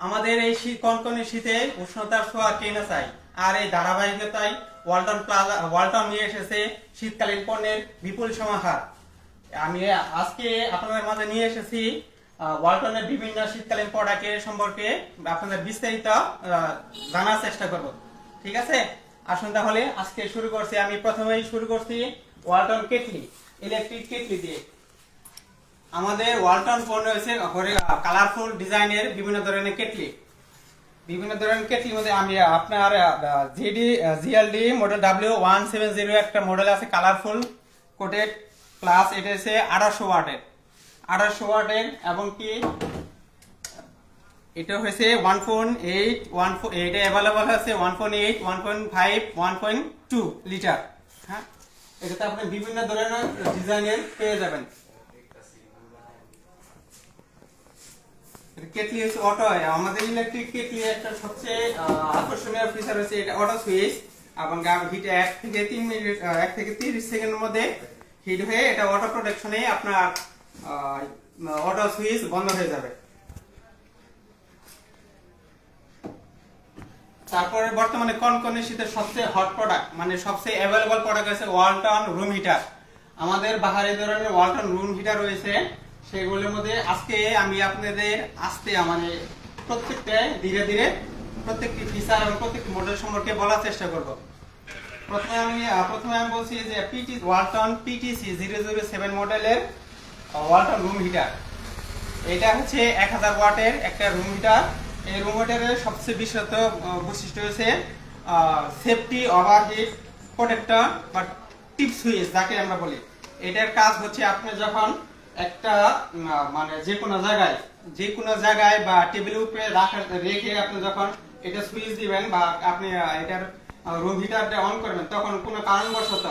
আমাদের এই কনকনে শীতে উষ্ণতার ছোঁয়া কে চাই আর এই ধারাবাহিকতায় ওয়ালটন প্লাজা, ওয়ালটন নিয়ে এসেছে শীতকালীন পণ্যের বিপুল সমাহার। আমি আজকে আপনাদের মাঝে নিয়ে এসেছি ওয়ালটনের বিভিন্ন শীতকালীন প্রোডাক্টের সম্পর্কে আপনাদের বিস্তারিত জানার চেষ্টা করব। ঠিক আছে? আসুন তাহলে, আজকে শুরু করছি। আমি প্রথমেই শুরু করছি ওয়ালটন কেটলি ইলেকট্রিক কেটলি দিয়ে। আমাদের ওয়ালটন পণ্য হয়েছে কালারফুল ডিজাইনের বিভিন্ন ধরনের কেটলি। বিভিন্ন ধরনের কেটলির মধ্যে আমি আপনার GD GLD model W one seven zero একটা মডেল আছে কালারফুল কোটেড প্লাস এটা হচ্ছে আঠারোশো ওয়াটের আঠারোশো ওয়াটের, এবং কি? এটা হয়েছে ওয়ান পয়েন্ট এইট ওয়ান এটা অ্যাভেলেবল আছে one point eight one point five one point two litre হ্যাঁ? এটাতে আপনি বিভিন্ন ধরনের ডিজাইনের পেয়ে যাবেন। কেটলি হচ্ছে অটো আমাদের ইলেকট্রিক কেটলি একটা সবচেয়ে আকর্ষণীয় ফিচার হচ্ছে এটা অটো সুইচ এবং হিট এক থেকে তিন মিনিট এক থেকে তিরিশ সেকেন্ডের মধ্যে হিট হয়ে এটা অটো প্রোটেকশনে আপনার অটো সুইচ বন্ধ হয়ে যাবে। তারপরে বর্তমানে কনকনে শীতের সবচেয়ে হট প্রোডাক্ট মানে সবচেয়ে অ্যাভেলেবল প্রোডাক্ট আছে ওয়ালটন রুম হিটার আমাদের বাহারি ধরনের ওয়ালটন রুম হিটার রয়েছে, সেগুলোর মধ্যে আজকে আমি আপনাদের আস্তে মানে প্রত্যেকটা ধীরে ধীরে প্রত্যেকটি ফিচার এবং প্রত্যেকটি মডেল সম্পর্কে বলার চেষ্টা করব। প্রথমে আমি প্রথমে আমি বলছি যে PT Walton PTC zero zero seven মডেলের ওয়ালটন রুম হিটার এটা হচ্ছে এক হাজার ওয়াটের একটা রুম হিটার এই রুম হিটারের সবচেয়ে বিশেষত বৈশিষ্ট্য হচ্ছে সেফটি ওভারহিট প্রোটেক্টর বা টিপ সুইচ যাকে আমরা বলি। এটার কাজ হচ্ছে আপনি যখন একটা মানে যে কোনো জায়গায় যে কোনো জায়গায় বা টেবিলের উপরে রাখা, রেখে আপনি যখন এটা সুইচ দিবেন বা আপনি এটার রুম হিটারটা অন করবেন, তখন কোনো কারণবশত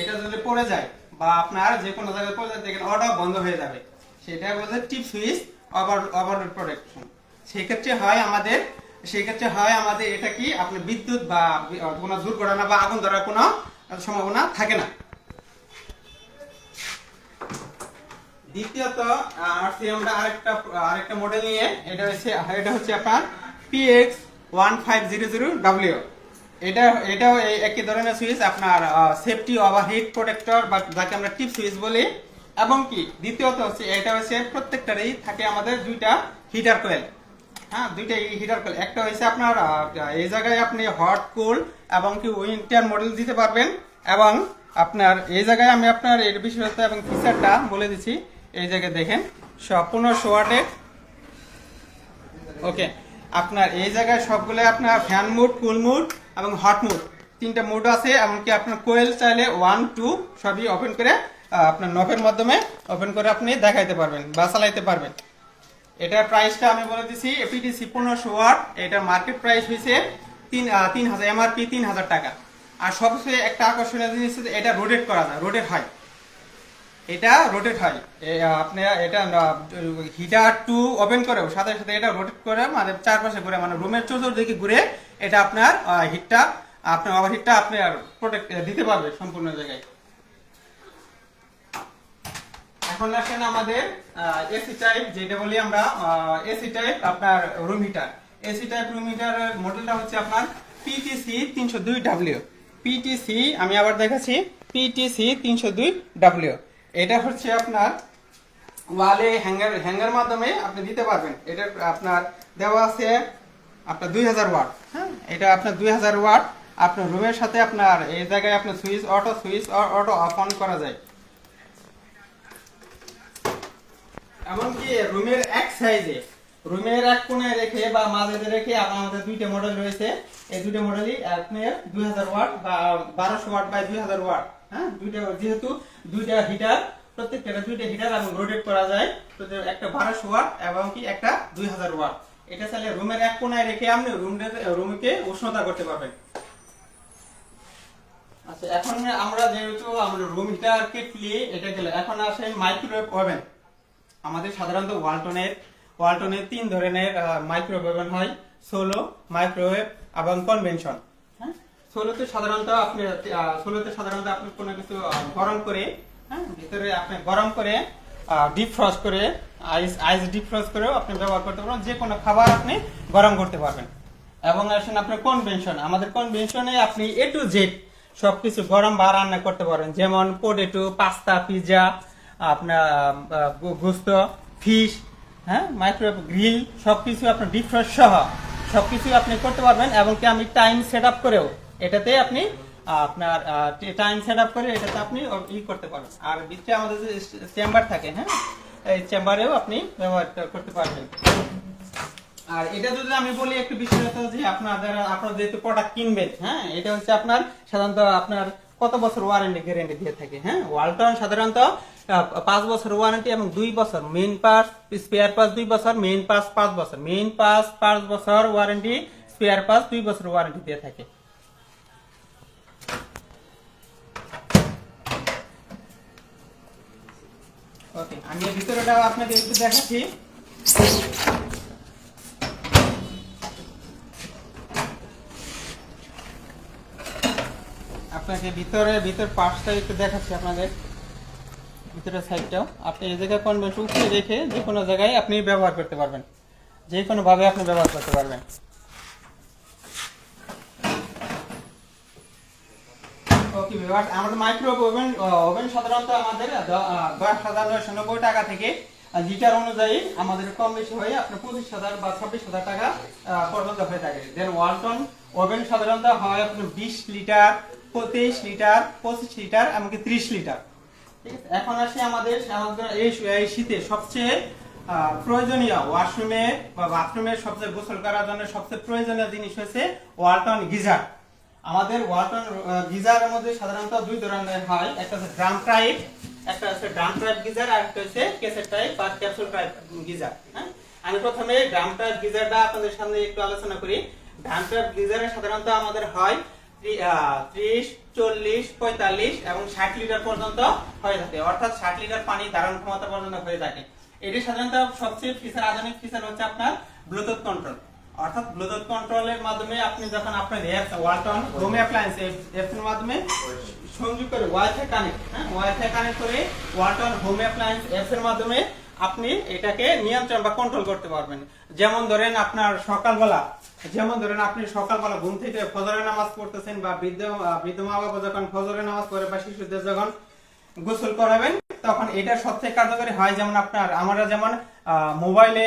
এটা যদি পড়ে যায় বা আপনার যে কোনো জায়গায় দেখেন অটো বন্ধ হয়ে যাবে। সেটা বলতে tip switch, over, overload protection. সেক্ষেত্রে হয় আমাদের, সেক্ষেত্রে হয় আমাদের এটা কি, আপনি বিদ্যুৎ বা কোনো দুর্ঘটনা বা আগুন ধরার কোনো সম্ভাবনা থাকে না। দ্বিতীয়ত আসছি আমরা আরেকটা আরেকটা মডেল নিয়ে, এটা হচ্ছে এটা হচ্ছে আপনার PX one five zero zero W এটা, এটাও এই একই ধরনের সুইচ, আপনার সেফটি ওভারহিট প্রোটেক্টর বা যাকে আমরা টিপ সুইচ বলি। এবং কি, দ্বিতীয়ত হচ্ছে, এটা হচ্ছে প্রত্যেকটারই থাকে আমাদের দুইটা হিটার কোয়েল হ্যাঁ দুইটা হিটার কোয়েল একটা হচ্ছে আপনার এই জায়গায় আপনি হট কুল এবং কি উইন্টার মডেল দিতে পারবেন। এবং আপনার, এই জায়গায় আমি আপনার এর বিশেষত্ব এবং ফিচারটা বলে দিচ্ছি। এই জায়গায় দেখেন, সম্পূর্ণ শোয়াটের ওকে আপনার এই জায়গায় সবগুলো আপনার ফ্যান মুড কুল মুড এবং হট মুড। তিনটা মুড আছে, এমনকি আপনার কোয়েল চাইলে ওয়ান টু সবই ওপেন করে আপনার নখের মাধ্যমে ওপেন করে আপনি দেখাইতে পারবেন বা চালাইতে পারবেন। এটার প্রাইসটা আমি বলে দিচ্ছি এপিটিসি পনেরোশো ওয়াট এটার মার্কেট প্রাইস হয়েছে তিন তিন হাজার এমআরপি তিন হাজার টাকা। আর সবচেয়ে একটা আকর্ষণীয় জিনিস হচ্ছে এটা রোটেট করা যায় রোটেট হয়। এটা রোটেট হয়। আপনি এটা হিটার টু ওপেন করেও, সাথে সাথে এটা রোটেট করে মানে চারপাশে ঘুরে মানে রুমের চতুর্দিকে ঘুরে এটা আপনার হিটটা আপনার ওভার হিটটা আপনি আর প্রোটেক্ট দিতে পারবে সম্পূর্ণ জায়গায়। এখন আসেন আমাদের এসি টাইপ যেটা বলি আমরা এসি টাইপ আপনার room heater AC type room heater মডেলটা হচ্ছে আপনার পিটিসি তিনশো দুই ডাব্লিউ পিটিসি আমি আবার দেখাচ্ছি পিটিসি তিনশো দুই ডাব্লিউ এটা হচ্ছে আপনার ওয়ালে হ্যাঙ্গার হ্যাঙ্গার মাধ্যমে আপনি দিতে পারবেন। এটা আপনার দেওয়া আছে আপনার দুই হাজার ওয়াট হ্যাঁ? এটা আপনার দুই হাজার ওয়াট, আপনার রুমের সাথে আপনার এই জায়গায় আপনার switch auto switch auto off on করা যায়। এমনকি রুমের এক সাইজে, রুমের এক কোণে রেখে বা মাঝে রেখে আমাদের দুইটা মডেল রয়েছে। এই দুইটা মডেলই আপনার দুই হাজার ওয়াট বা বারোশো ওয়াট বাই দুই হাজার ওয়াট হ্যাঁ? দুইটা যেহেতু দুইটা হিটার প্রত্যেকটা দুইটা হিটার এবং রোটেট করা যায়। তো একটা বারোশো ওয়াট এবং কি একটা দুই হাজার ওয়াট। এটা চাইলে রুমের এক কোণায় রেখে আপনি রুমে রুমকে উষ্ণতা করতে পারবেন। আচ্ছা এখন আমরা যেহেতু আমরা রুম হিটার কেটলি এটা গেলে এখন আসে মাইক্রোওয়েভ ওভেন আমাদের সাধারণত ওয়ালটনের ওয়ালটনের তিন ধরনের মাইক্রোওয়েভ ওভেন হয়, সোলো মাইক্রোওয়েভ এবং কনভেনশন হ্যাঁ? সোলোতে সাধারণত আপনি সোলোতে সাধারণত আপনি কোনো কিছু গরম করে হ্যাঁ ভিতরে আপনি গরম করে ডিপ ফ্রস্ট করে আইস আইস ডিপ ফ্রস্ট করেও আপনি ব্যবহার করতে পারবেন যে কোনো খাবার আপনি গরম করতে পারবেন। এবং আসেন আপনার কনভেনশন আমাদের কনভেনশনে আপনি এ টু জেড সবকিছু গরম বা রান্না করতে পারবেন। যেমন পোটেটো পাস্তা পিৎজা আপনার গোস্ত ফিশ হ্যাঁ মাইক্রোওয়েভ গ্রিল সবকিছু আপনার ডিপ ফ্রাই সহ সবকিছু আপনি করতে পারবেন এবং কি আমি টাইম সেট আপ করেও এটাতে আপনি আপনার টাইম সেট আপ করে এটাতে আপনি ই করতে পারবেন। আর ভিতরে আমাদের যে চেম্বার থাকে হ্যাঁ? এই চেম্বারেও আপনি ব্যবহার করতে পারবেন। আর এটা যদি আমি বলি একটু বিশেষত যে আপনার যেহেতু প্রোডাক্ট কিনবেন হ্যাঁ? এটা হচ্ছে আপনার সাধারণত আপনার কত বছর ওয়ারেন্টি গ্যারেন্টি দিয়ে থাকে হ্যাঁ? ওয়ালটন সাধারণত পাঁচ বছর ওয়ারেন্টি এবং দুই বছর। মেইন পাস স্পেয়ার পাস দুই বছর মেইন পাস পাঁচ বছর। মেইন পাস পাঁচ বছর ওয়ারেন্টি স্পেয়ার পাস দুই বছর ওয়ারেন্টি দিয়ে থাকে। ওকে, আমি ভিতরেটা আপনাকে একটু দেখাচ্ছি। আপনাকে ভিতরে একটু দেখাচ্ছি আপনাদের। ভিতরের সাইডটাও। আপনি এই জায়গায় রেখে যে কোনো জায়গায় আপনি ব্যবহার করতে পারবেন। যে কোনো ভাবে আপনি ব্যবহার করতে পারবেন। আমাদের মাইক্রো ওভেন ওভেন সাধারণত আমাদের দশ হাজার নয়শো নব্বই টাকা থেকে লিটার অনুযায়ী আমাদের কম বেশি হয়ে আপনার পঁচিশ হাজার বা ছাব্বিশ হাজার টাকা পর্যন্ত হয়ে থাকে। দেন ওয়ালটন ওভেন সাধারণত হয় আপনার বিশ লিটার তেইশ লিটার পঁচিশ লিটার এমনকি ত্রিশ লিটার এখন আসি আমাদের এই শীতে সবচেয়ে প্রয়োজনীয় ওয়াশরুমে বা বাথরুমে সবচেয়ে গোসল করার জন্য সবচেয়ে প্রয়োজনীয় জিনিস হচ্ছে ওয়ালটন গিজার। আমাদের ওয়ালটন গিজারের মধ্যে সাধারণত দুই ধরনের হয়। একটা হচ্ছে ড্রাম টাইপ একটা হচ্ছে ড্রাম টাইপ গিজার, আর একটা হচ্ছে কেসেট টাইপ বা ক্যাপসুল টাইপ গিজার হ্যাঁ? আমি প্রথমে ড্রাম টাইপ গিজারটা আপনাদের সামনে একটু আলোচনা করি। ড্রাম টাইপ গিজারে সাধারণত আমাদের হয় ত্রিশ, চল্লিশ, পঁয়তাল্লিশ এবং ষাট লিটার পর্যন্ত হয়ে থাকে। অর্থাৎ ষাট লিটার পানি ধারণ ক্ষমতা পর্যন্ত হয়ে থাকে। এটি সাধারণত সবচেয়ে ফিচার আধুনিক ফিচার হচ্ছে আপনার ব্লুটুথ কন্ট্রোল অর্থাৎ ব্লুটুথ কন্ট্রোলের মাধ্যমে আপনি যখন আপনার apps Walton home appliance apps এর মাধ্যমে সংযোগ করে ওয়াইফাই কানেক্ট হ্যাঁ? ওয়াইফাই কানেক্ট করে ওয়ালটন হোম অ্যাপ্লায়েন্স অ্যাপস এর মাধ্যমে আপনি এটাকে নিয়ন্ত্রণ বা কন্ট্রোল করতে পারবেন। যেমন ধরেন আপনার সকালবেলা, যেমন ধরেন আপনি সকালবেলা ঘুম থেকে ফজরের নামাজ পড়তেছেন বা বৃদ্ধ বৃদ্ধ মা বাবা যখন ফজরের নামাজ পড়ে বা শিশুদের যখন গোসল করাবেন তখন এটা সবচেয়ে কার্যকরী হয় যেমন আপনার, আমরা যেমন মোবাইলে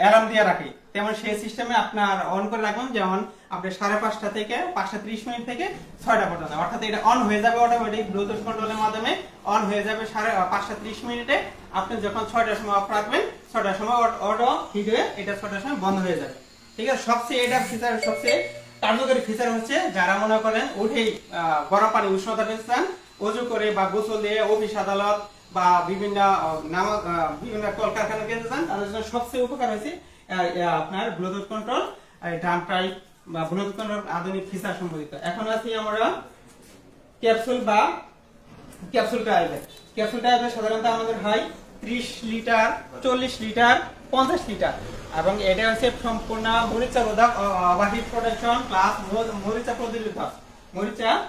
অ্যালার্ম দিয়ে রাখি, তেমন সেই সিস্টেমে আপনার অন করে রাখবেন, যেমন আপনি সাড়ে পাঁচটা থেকে পাঁচটা ত্রিশ মিনিট থেকে ছয়টা পর্যন্ত, অর্থাৎ এটা অন হয়ে যাবে অটোমেটিক ব্লুটুথ কন্ট্রোলের মাধ্যমে অন হয়ে যাবে সাড়ে পাঁচটা ত্রিশ মিনিটে, আপনি যখন ছয়টার সময় অফ রাখবেন, ছয়টার সময় অটো হিট হয়ে এটা ছয়টার সময় বন্ধ হয়ে যাবে, ঠিক আছে? সবচেয়ে এটা ফিচার সবচেয়ে কার্যকরী ফিচার হচ্ছে যারা মনে করেন উঠেই গরম পানি উষ্ণতা পেতে চান অজু করে বা গোসল দিয়ে অফিস, আদালত বা বিভিন্ন বিভিন্ন কলকারখানা যেতে চান তাদের জন্য সবচেয়ে উপকার হয়েছে আপনার ব্লুটুথ কন্ট্রোল ড্রাম টাইপ বা ব্লুটুথ কন্ট্রোল আধুনিক ফিচার সম্বলিত এখন আছি আমরা ক্যাপসুল বা ক্যাপসুল টাইপের ক্যাপসুল টাইপের সাধারণত আমাদের হয় ত্রিশ লিটার, চল্লিশ লিটার, পঞ্চাশ লিটার। এবং এটা হচ্ছে সম্পূর্ণ মরিচা রোধক বা হিট প্রোটেকশন প্লাস মরিচা প্রতিরোধক। মরিচা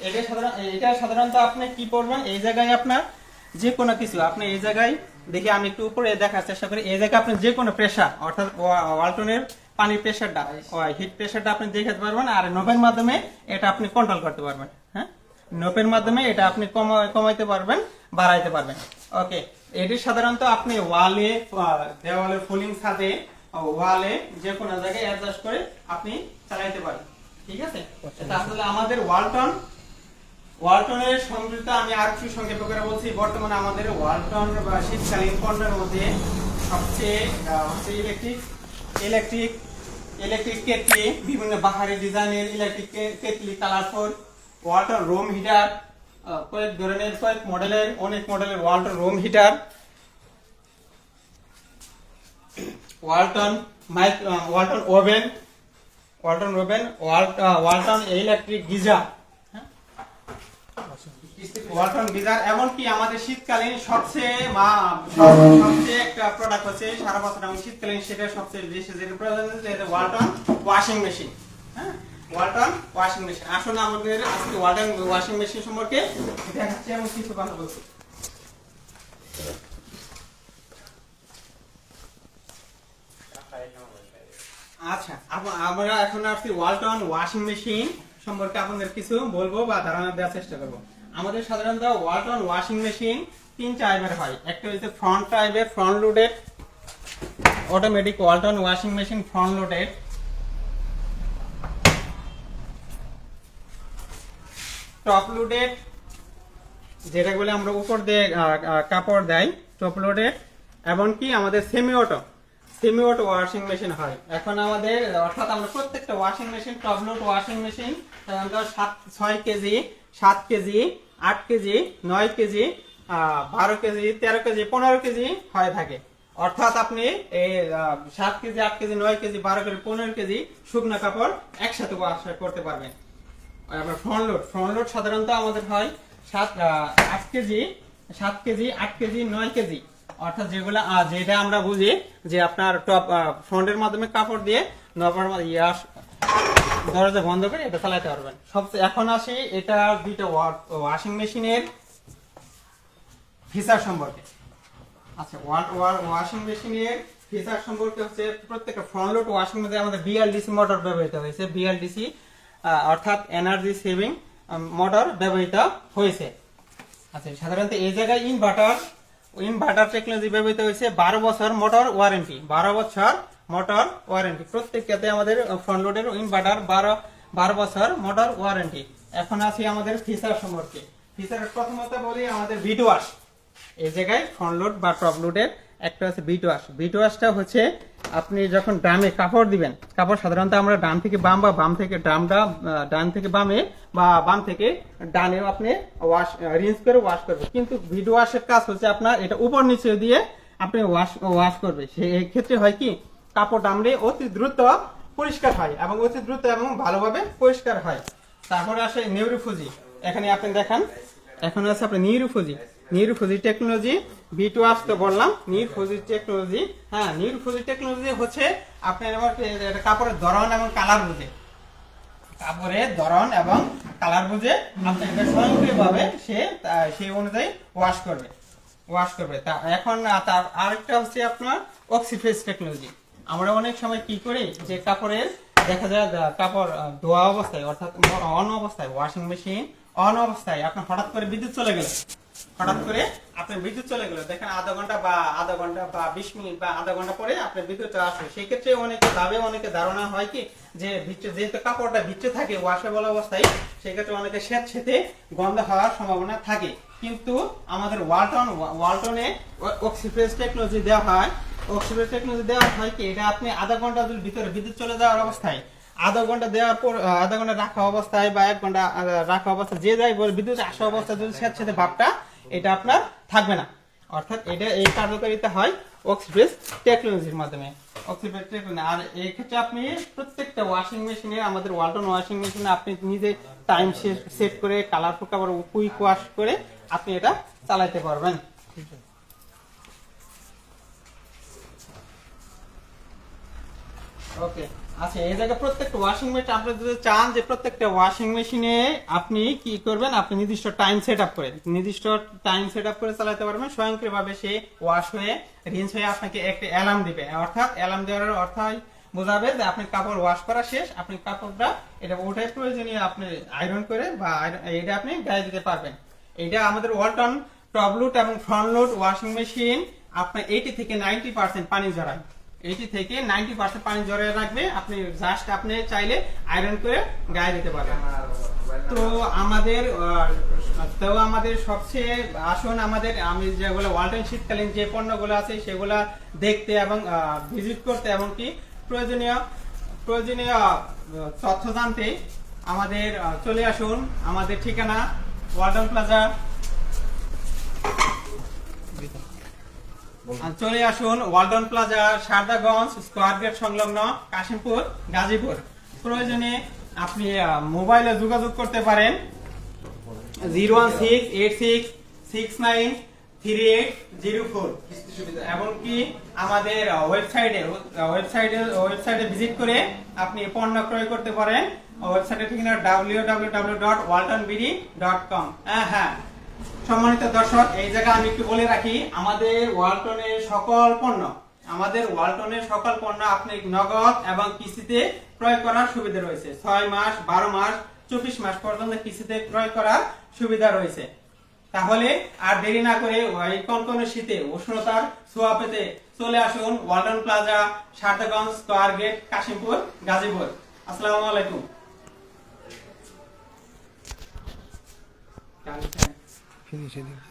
এটা সাধারণ এটা সাধারণত আপনি কি করবেন এই জায়গায় আপনার যে কোনো কিছু। আপনি এই জায়গায় আমি একটু উপরে দেখার চেষ্টা করি। এই জায়গায় যে কোনো প্রেশার অর্থাৎ ওয়া- ওয়ালটনের পানির প্রেশারটা হিট প্রেশারটা আপনি পারবেন, আর নোভের মাধ্যমে এটা আপনি কন্ট্রোল করতে পারবেন হ্যাঁ? নোপের মাধ্যমে এটা আপনি কমা- কমাইতে পারবেন, বাড়াইতে পারবেন। ওকে, এটি সাধারণত আপনি ওয়ালে দেওয়ালে ফুলিং সাথে ওয়ালে যে কোনো জায়গায় অ্যাডজাস্ট করে আপনি চালাইতে পারেন। ঠিক আছে? তাহলে আমাদের ওয়ালটন ওয়ালটনের সংযুক্ত আমি আর কিছু সংক্ষেপ করে বলছি। বর্তমানে আমাদের ওয়ালটন বা শীতকালীন পণ্যের মধ্যে সবচেয়ে হচ্ছে ইলেকট্রিক ইলেকট্রিক ইলেকট্রিক কেটলি বিভিন্ন বাহারি ডিজাইনের electric kettle colourful Walton room heater কয়েক ধরনের কয়েক মডেলের অনেক মডেলের Walton room heater. Walton mike Walton oven Walton oven Walton electric geyser Walton geyser, এমনকি আমাদের শীতকালীন সবচেয়ে মা- সবচেয়ে একটা প্রোডাক্ট হচ্ছে সারা বছর আমি শীতকালীন সেটা সবচেয়ে বেশি। যেটা প্রয়োজন হচ্ছে ওয়ালটন ওয়াশিং মেশিন হ্যাঁ? ওয়ালটন ওয়াশিং মেশিন আসুন আমাদের আজকে ওয়ালটন ওয়াশিং মেশিন সম্পর্কে দেখাচ্ছি এবং কিছু কথা বলছি। আচ্ছা আমরা এখন আসছি ওয়ালটন ওয়াশিং মেশিন সম্পর্কে আপনাদের কিছু বলব বা ধারণা দেওয়ার চেষ্টা করব। আমাদের সাধারণত ওয়ালটন ওয়াশিং মেশিন তিন টাইপের হয়। একটা হচ্ছে ফ্রন্ট টাইপের front loaded automatic Walton washing machine front loaded top loaded যেটা বলে আমরা উপর দিয়ে কাপড় দেয় টপ লোডেড এমনকি আমাদের semi auto semi auto washing machine হয়। এখন আমাদের, অর্থাৎ আমরা প্রত্যেকটা washing machine top load washing machine সাধারণত সাত, ছয় কেজি, সাত কেজি, আট কেজি, নয় কেজি বারো কেজি, তেরো কেজি, পনেরো কেজি হয়ে থাকে। অর্থাৎ আপনি এই সাত কেজি, আট কেজি, নয় কেজি, বারো কেজি, পনেরো কেজি শুকনো কাপড় একসাথে ওয়াশ করতে পারবেন। আপনার ফ্রন্ট লোড ফ্রন্ট লোড সাধারণত আমাদের হয় সাত আট কেজি, সাত কেজি, আট কেজি, নয় কেজি। অর্থাৎ যেগুলো যেটা আমরা বুঝি যে আপনার টপ ফ্রন্টের মাধ্যমে কাপড় দিয়ে নবার ইয়াস দরজা বন্ধ করে এটা চালাতে পারবেন। সবচেয়ে এখন আসি, এটা দুইটা ওয়াশিং মেশিনের ফিচার সম্পর্কে। আচ্ছা ওয়াশিং মেশিনের ফিচার সম্পর্কে হচ্ছে প্রত্যেকটা ফ্রন্ট লোড ওয়াশিং মেশিনে আমাদের বিএলডিসি মোটর ব্যবহৃত হয়েছে। বিএলডিসি অর্থাৎ এনার্জি সেভিং মোটর ব্যবহৃত হয়েছে। আচ্ছা সাধারণত এই জায়গায় ইনভার্টার ইনভার্টার টেকনোলজি ব্যবহৃত হয়েছে বারো বছর মোটর ওয়ারেন্টি, বারো বছর মোটর ওয়ারেন্টি। প্রত্যেকটাতে আমাদের ফ্রন্ট লোডের ইনভার্টার বারো বারো বছর মোটর ওয়ারেন্টি। এখন আসি আমাদের ফিচার সম্পর্কে। ফিচার প্রথমত বলি আমাদের ভিড ওয়াশ এই জায়গায় ফ্রন্ট লোড বা টপ লোডের একটা হচ্ছে বিট ওয়াশ বিট ওয়াশটা হচ্ছে আপনি যখন ড্রামে কাপড় দিবেন, কাপড় সাধারণত আমরা ডান থেকে বাম বা বাম থেকে ড্রামটা ডান থেকে বামে বা বাম থেকে ডানেও আপনি ওয়াশ রিন্স করে ওয়াশ করবেন। কিন্তু বিট ওয়াশের কাজ হচ্ছে আপনার এটা উপর নিচে দিয়ে আপনি ওয়াশ ওয়াশ করবে। সেই ক্ষেত্রে হয় কি, কাপড় ডামড়ে অতি দ্রুত পরিষ্কার হয় এবং অতি দ্রুত এবং ভালোভাবে পরিষ্কার হয়। তারপরে আসে নিউরোফুজি এখানে আপনি দেখান, এখন আছে আপনার নিউরোফুজি নিউরোফুজি টেকনোলজি বি টু আস তো বললাম নিউরোফুজি টেকনোলজি হ্যাঁ নিউরোফুজি টেকনোলজি হচ্ছে আপনার এটা কাপড়ের ধরন এবং কালার বুঝে। কাপড়ের ধরন এবং কালার বুঝে আপনি এটা স্বয়ংক্রিয়ভাবে সে সেই অনুযায়ী ওয়াশ করবে ওয়াশ করবে। তা এখন তার আরেকটা হচ্ছে আপনার অক্সিফেস টেকনোলজি। আমরা অনেক সময় কি করি যে কাপড়ের, দেখা যায় কাপড় ধোয়া অবস্থায় অর্থাৎ অন অবস্থায় ওয়াশিং মেশিন অন অবস্থায় আপনার হঠাৎ করে বিদ্যুৎ চলে গেল। হঠাৎ করে আপনার বিদ্যুৎ চলে গেল দেখেন আধা ঘণ্টা বা আধা ঘণ্টা বা বিশ মিনিট বা আধা ঘণ্টা পরে আপনার বিদ্যুৎ আসবে সেই ক্ষেত্রে অনেকে ভাবে, অনেকে ধারণা হয় কি যে ভিতরে যেহেতু কাপড়টা ভিতরে থাকে ওয়াশেবল অবস্থায়, সেক্ষেত্রে অনেকে স্যাঁত সেতে গন্ধ হওয়ার সম্ভাবনা থাকে। কিন্তু আমাদের ওয়ালটন, ওয়ালটনে অক্সিফ্রেস টেকনোলজি দেওয়া হয়। অক্সিফ্রেস টেকনোলজি দেওয়া হয় কি, এটা আপনি আধা ঘণ্টা যদি ভিতরে বিদ্যুৎ চলে যাওয়ার অবস্থায়, আধা ঘণ্টা দেওয়ার পর আধা ঘণ্টা রাখা অবস্থায় বা এক ঘণ্টা রাখা অবস্থায়, যে যাই বলে বিদ্যুৎ আসা অবস্থায় যদি স্যাঁত সেতে ভাবটা এটা আপনার থাকবে না। অর্থাৎ এটা এই কার্যকারিতা হয় অক্সিপ্রেস টেকনোলজির মাধ্যমে। অক্সিপ্রেস টেকনোলজি আর এই ক্ষেত্রে আপনি প্রত্যেকটা ওয়াশিং মেশিনে আমাদের ওয়ালটন ওয়াশিং মেশিনে আপনি নিজে টাইম সেট করে কালারফুল কাপড় কুইক ওয়াশ করে আপনি এটা চালাইতে পারবেন। আচ্ছা এই প্রত্যেকটা ওয়াশিং মেশিন আপনি যদি চান যে প্রত্যেকটা ওয়াশিং মেশিনে আপনি কি করবেন? আপনি নির্দিষ্ট টাইম সেট আপ নির্দিষ্ট টাইম সেট আপ করে চালাতে পারবেন। স্বয়ংক্রিয়ভাবে সে ওয়াশ হয়ে হয়ে আপনাকে একটা অ্যালার্ম দিবে। অর্থাৎ অ্যালার্ম দেওয়ার বোঝাবে যে আপনি কাপড় ওয়াশ করা শেষ, আপনি কাপড়টা এটা ওটাই প্রয়োজনীয় আপনি আয়রন করে বা এটা আপনি গায়ে দিতে পারবেন। এটা আমাদের ওয়ালটন টপ লোড এবং ফ্রন্ট ওয়াশিং মেশিন আপনার এইটি থেকে নাইনটি পার্সেন্ট পানি জড়ায় এইটি থেকে নাইনটি পার্সেন্ট পানি জড়িয়ে রাখবে। আপনি জাস্ট আপনি চাইলে আয়রন করে গায়ে দিতে পারবেন। তো আমাদের তো আমাদের সবচেয়ে আসুন আমাদের, আমি যেগুলো ওয়ালটন শীতকালীন যে পণ্যগুলো আছে সেগুলা দেখতে এবং ভিজিট করতে এবং কি প্রয়োজনীয় প্রয়োজনীয় তথ্য জানতে আমাদের চলে আসুন। আমাদের ঠিকানা, ওয়ালটন প্লাজা। চলে আসুন Walton plaza, Shardaganj, square gate সংলগ্ন, কাশিমপুর, গাজীপুর। প্রয়োজনে আপনি মোবাইলে যোগাযোগ করতে পারেন। Zero one six eight six six nine three eight zero four. এমনকি আমাদের ওয়েবসাইটে ওয়েবসাইটে ওয়েবসাইটে ভিজিট করে আপনি পণ্য ক্রয় করতে পারেন। ওয়েবসাইটের ঠিকানা W W W dot Walton BD dot com হ্যাঁ হ্যাঁ। সম্মানিত দর্শক, এই জায়গায় আমি একটু বলে রাখি, আমাদের ওয়ালটনের সকল পণ্য, আমাদের ওয়ালটনের সকল পণ্য আপনি নগদ এবং কিস্তিতে ক্রয় করার সুবিধা রয়েছে। ছয় মাস, বারো মাস, চব্বিশ মাস পর্যন্ত কিস্তিতে ক্রয় করার সুবিধা রয়েছে। তাহলে আর দেরি না করে এই কনকনে শীতে উষ্ণতার ছোঁয়া পেতে চলে আসুন Walton plaza, Shardaganj square gate Kashimpur, Gazipur. আসসালামু আলাইকুম। 听听，听听。